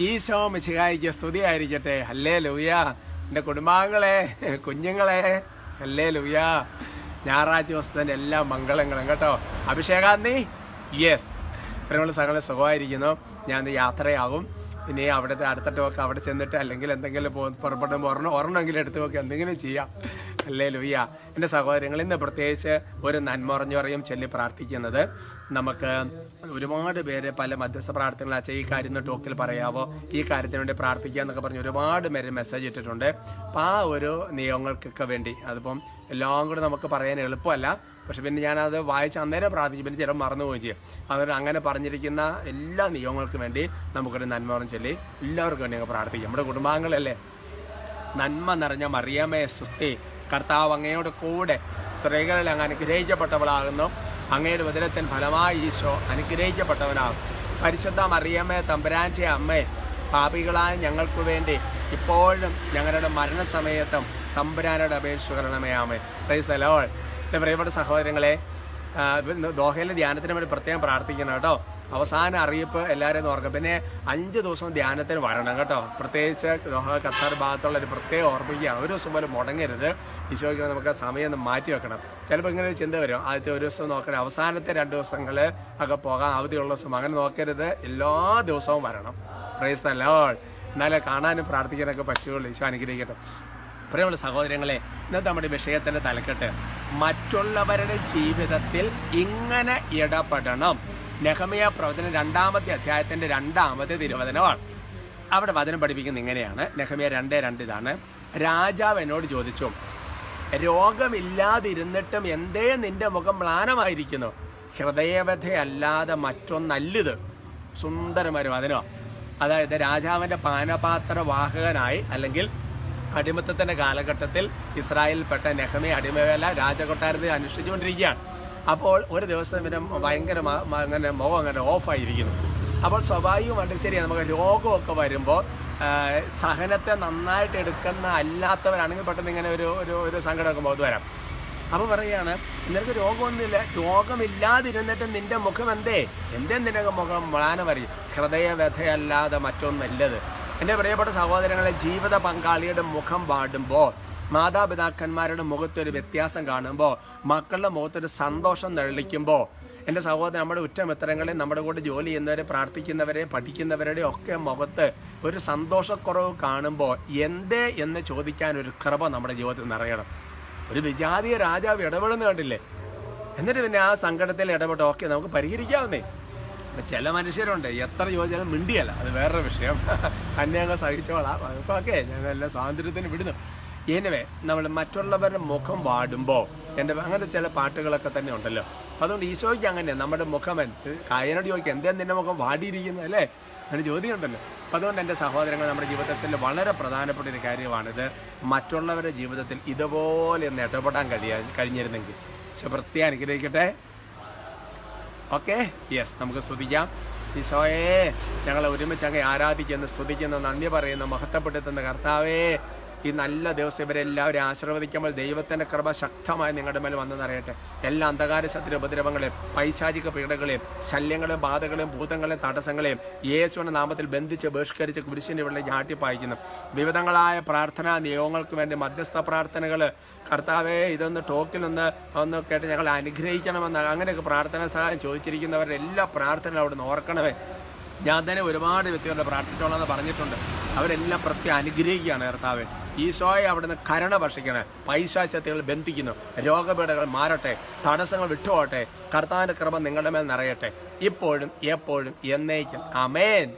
ഈശോ മിശിഹായിക്ക് സ്തുതിയായിരിക്കട്ടെ. അല്ലേ ലൂയ എന്റെ കുടുംബാംഗങ്ങളെ കുഞ്ഞുങ്ങളെ അല്ലേ ലൂയ ഞായറാഴ്ച ദിവസത്തിന്റെ എല്ലാ മംഗളങ്ങളും കേട്ടോ. അഭിഷേകാന്തി യെസ്. നമ്മൾ സകല സുഖമായിരിക്കുന്നു. ഞാൻ യാത്രയാകും. ഇനി അവിടുത്തെ അടുത്തിട്ടൊക്കെ അവിടെ ചെന്നിട്ട് അല്ലെങ്കിൽ എന്തെങ്കിലും പുറപ്പെടുമ്പോൾ ഒരെണ്ണം ഒരെണ്ണമെങ്കിലും എടുത്ത് നോക്കി എന്തെങ്കിലും ചെയ്യാം. അല്ലേ ലുയ്യ? എന്റെ സഹോദരങ്ങൾ ഇന്ന് പ്രത്യേകിച്ച് ഒരു നന്മറഞ്ഞുറയും ചൊല്ലി പ്രാർത്ഥിക്കുന്നത് നമുക്ക് ഒരുപാട് പേര് പല മധ്യസ്ഥ പ്രാർത്ഥനകൾ അച്ഛൻ ഈ കാര്യം ടോക്കിൽ പറയാവോ? ഈ കാര്യത്തിന് വേണ്ടി പ്രാർത്ഥിക്കുക എന്നൊക്കെ പറഞ്ഞ് ഒരുപാട് പേര് മെസ്സേജ് ഇട്ടിട്ടുണ്ട്. അപ്പം ആ ഒരു നിയമങ്ങൾക്കൊക്കെ വേണ്ടി അതിപ്പം എല്ലാം കൂടെ നമുക്ക് പറയാൻ എളുപ്പമല്ല. പക്ഷെ പിന്നെ ഞാനത് വായിച്ച് അന്നേരം പ്രാർത്ഥിച്ചു പിന്നെ ചിലപ്പോൾ മറന്നുപോയി ചെയ്യും. അതുകൊണ്ട് അങ്ങനെ പറഞ്ഞിരിക്കുന്ന എല്ലാ നിയമങ്ങൾക്കും വേണ്ടി നമുക്കൊരു നന്മ പറഞ്ഞു ചൊല്ലി എല്ലാവർക്കും വേണ്ടി ഞങ്ങൾ പ്രാർത്ഥിക്കും. നമ്മുടെ കുടുംബാംഗങ്ങളല്ലേ? നന്മ നിറഞ്ഞ മറിയമേ സുസ്തി കർത്താവ് അങ്ങയുടെ കൂടെ സ്ത്രീകളിൽ അങ്ങ് അനുഗ്രഹിക്കപ്പെട്ടവളാകുന്നു. അങ്ങയുടെ ഉദരത്തിൻ ഫലമായി ഈശോ അനുഗ്രഹിക്കപ്പെട്ടവനാകും. പരിശുദ്ധ മറിയമ്മേ തമ്പുരാന്റെ അമ്മേ പാപികളായ ഞങ്ങൾക്ക് വേണ്ടി ഇപ്പോഴും ഞങ്ങളുടെ മരണസമയത്തും തമ്പുരാനോട് അപേക്ഷിക്കണമേ ആമേ പ്രൈസ് അലോൾ എന്റെ പ്രിയപ്പെട്ട സഹോദരങ്ങളെ ദോഹയിലെ ധ്യാനത്തിന് വേണ്ടി പ്രത്യേകം പ്രാർത്ഥിക്കണം കേട്ടോ. അവസാന അറിയിപ്പ് എല്ലാവരും ഓർക്കുക. പിന്നെ അഞ്ച് ദിവസം ധ്യാനത്തിന് വരണം കേട്ടോ. പ്രത്യേകിച്ച് ദോഹ ഖത്തർ ഭാഗത്തുള്ള ഒരു പ്രത്യേകം ഓർമ്മിക്കുക. ഒരു ദിവസം പോലും മുടങ്ങരുത്. ഈശോയ്ക്ക് നമുക്ക് സമയം മാറ്റി വെക്കണം. ചിലപ്പോൾ ഇങ്ങനെ ചിന്ത വരും. ആദ്യത്തെ ഒരു ദിവസം നോക്കണം അവസാനത്തെ രണ്ട് ദിവസങ്ങൾ ഒക്കെ പോകാൻ അവധിയുള്ള ദിവസം അങ്ങനെ നോക്കരുത്. എല്ലാ ദിവസവും വരണം. പ്രൈസ് നല്ലോ എന്നാലേ കാണാനും പ്രാർത്ഥിക്കാനൊക്കെ പറ്റുള്ളൂ ഈശോ അനുഗ്രഹിക്കട്ടെ. പ്രിയമുള്ള സഹോദരങ്ങളെ ഇന്നത്തെ നമ്മുടെ വിഷയത്തിന്റെ തലക്കെട്ട്. മറ്റുള്ളവരുടെ ജീവിതത്തിൽ ഇങ്ങനെ ഇടപെടണം. നെഹമിയ പ്രവചനം രണ്ടാമത്തെ അധ്യായത്തിന്റെ രണ്ടാമത്തെ തിരുവചനമാണ്. അവിടെ വചനം പഠിപ്പിക്കുന്നത് ഇങ്ങനെയാണ്. നെഹമിയ രണ്ടേ രണ്ട് ഇതാണ്. രാജാവ് എന്നോട് ചോദിച്ചു രോഗമില്ലാതിരുന്നിട്ടും എന്തേ നിന്റെ മുഖം മ്ലാനമായിരിക്കുന്നു? ഹൃദയവധയല്ലാതെ മറ്റൊന്നല്ലിത്. സുന്ദരമായ ഒരു വചനമാണ്. അതായത് രാജാവിന്റെ പാനപാത്ര വാഹകനായി അല്ലെങ്കിൽ അടിമത്തത്തിന്റെ കാലഘട്ടത്തിൽ ഇസ്രായേലിൽപ്പെട്ട നെഹമി അടിമവേല രാജകൊട്ടാരത്തിൽ അനുഷ്ഠിച്ചുകൊണ്ടിരിക്കുകയാണ്. അപ്പോൾ ഒരു ദിവസം ഇവന് ഭയങ്കര അങ്ങനെ മുഖം അങ്ങനെ ഓഫായിരിക്കുന്നു അപ്പോൾ സ്വാഭാവികമായിട്ട് ശരിയാണ് നമുക്ക് രോഗമൊക്കെ വരുമ്പോൾ സഹനത്തെ നന്നായിട്ട് എടുക്കുന്ന അല്ലാത്തവരാണെങ്കിൽ പെട്ടെന്ന് ഇങ്ങനെ ഒരു ഒരു ഒരു സങ്കടമൊക്കെ മുഖത്ത് വരാം. അപ്പോൾ പറയുകയാണ് നിനക്ക് രോഗമൊന്നുമില്ല രോഗമില്ലാതിരുന്നിട്ട് നിന്റെ മുഖം എന്തേ? എന്തേ നിനക്ക് മുഖം വളാനം അറിയും ഹൃദയവ്യഥയല്ലാതെ മറ്റൊന്നല്ലത് എന്റെ പ്രിയപ്പെട്ട സഹോദരങ്ങളെ ജീവിത പങ്കാളിയുടെ മുഖം പാടുമ്പോൾ മാതാപിതാക്കന്മാരുടെ മുഖത്തൊരു വ്യത്യാസം കാണുമ്പോൾ മക്കളുടെ മുഖത്തൊരു സന്തോഷം തെളിക്കുമ്പോൾ എന്റെ സഹോദരൻ നമ്മുടെ ഉറ്റമിത്രങ്ങളെ നമ്മുടെ കൂടെ ജോലി ചെയ്യുന്നവരെ പ്രാർത്ഥിക്കുന്നവരെ പഠിക്കുന്നവരുടെ ഒക്കെ മുഖത്ത് ഒരു സന്തോഷക്കുറവ് കാണുമ്പോൾ എന്തേ എന്ന് ചോദിക്കാൻ ഒരു കൃപ നമ്മുടെ ജീവിതത്തിൽ നിറയണം. ഒരു വിജാതീയ രാജാവ് ഇടപെടുന്ന കണ്ടില്ലേ? എന്നിട്ട് പിന്നെ ആ സങ്കടത്തിൽ ഇടപെട്ട് ഓക്കെ നമുക്ക് പരിഹരിക്കാവുന്നേ. ചില മനുഷ്യരുണ്ട്. എത്ര ചോദിച്ചാലും മിണ്ടിയല്ല. അത് വേറൊരു വിഷയം. അന്യങ്ങൾ സഹിച്ചോളാം. ഓക്കെ. ഞങ്ങൾ എല്ലാം സ്വാതന്ത്ര്യത്തിന് വിടുന്നു. എനിവേ നമ്മൾ മറ്റുള്ളവരുടെ മുഖം വാടുമ്പോൾ എന്റെ അങ്ങനെ ചില പാട്ടുകളൊക്കെ തന്നെ ഉണ്ടല്ലോ. അതുകൊണ്ട് ഈശോയ്ക്ക് അങ്ങനെ നമ്മുടെ മുഖം എന്ത്? കായനോട് ചോദിക്കുക എന്തേ നിന്റെ മുഖം വാടിയിരിക്കുന്നു അല്ലേ? അങ്ങനെ ചോദ്യം ഉണ്ടല്ലോ അപ്പം അതുകൊണ്ട് എന്റെ സഹോദരങ്ങൾ നമ്മുടെ ജീവിതത്തിൽ വളരെ പ്രധാനപ്പെട്ട ഒരു കാര്യമാണിത്. മറ്റുള്ളവരുടെ ജീവിതത്തിൽ ഇതുപോലെ ഒന്ന് ഇടപെടാൻ കഴിയാ കഴിഞ്ഞിരുന്നെങ്കിൽ. പക്ഷെ വൃത്തി അനുഗ്രഹിക്കട്ടെ. ഓക്കെ യെസ് നമുക്ക് സ്തുതിക്കാം ഈശോയെ ഞങ്ങളെ ഒരുമിച്ച് അങ്ങ് ആരാധിക്കുന്നു സ്തുതിക്കുന്നു നന്ദി പറയുന്നു മഹത്വപ്പെടുത്തുന്ന കർത്താവേ. ഈ നല്ല ദിവസം ഇവരെല്ലാവരും ആശീർവദിക്കുമ്പോൾ ദൈവത്തിന്റെ കൃപ ശക്തമായി നിങ്ങളുടെ മേൽ വന്നെന്നറിയട്ടെ എല്ലാ അന്ധകാര ശത്രു ഉപദ്രവങ്ങളെയും പൈശാചിക പീഡകളെയും ശല്യങ്ങളെയും ബാധകളെയും ഭൂതങ്ങളെയും തടസ്സങ്ങളെയും യേശുവിന്റെ നാമത്തിൽ ബന്ധിച്ച് ബഹിഷ്കരിച്ച് കുരിശിന്റെ വെള്ളം ചാട്ടിപ്പായിക്കുന്നു വിവിധങ്ങളായ പ്രാർത്ഥനാ നിയോഗങ്ങൾക്ക് വേണ്ടി മധ്യസ്ഥ പ്രാർത്ഥനകൾ കർത്താവെ ഇതൊന്ന് ടോക്കിൽ ഒന്ന് ഒന്ന് കേട്ട് ഞങ്ങൾ അനുഗ്രഹിക്കണമെന്ന് അങ്ങനെയൊക്കെ പ്രാർത്ഥന സഹായം ചോദിച്ചിരിക്കുന്നവരുടെ എല്ലാ പ്രാർത്ഥനകളും അവിടെ നിന്ന് ഓർക്കണമേ. ഞാൻ തന്നെ ഒരുപാട് വ്യക്തികളുടെ പ്രാർത്ഥിച്ചോളാം എന്ന് പറഞ്ഞിട്ടുണ്ട്. അവരെല്ലാം പ്രത്യേകം അനുഗ്രഹിക്കുകയാണ് കർത്താവെ. ഈശോയെ അവിടുന്ന് കരുണ ഭക്ഷിക്കണേ. പൈശാശക്തികൾ ബന്ധിക്കുന്നു. രോഗപീഠകൾ മാറട്ടെ. തടസ്സങ്ങൾ വിട്ടുപോട്ടെ കർത്താവിന്റെ കൃപ നിങ്ങളുടെ മേൽ നിറയട്ടെ. ഇപ്പോഴും എപ്പോഴും എന്നേക്കും. അമേൻ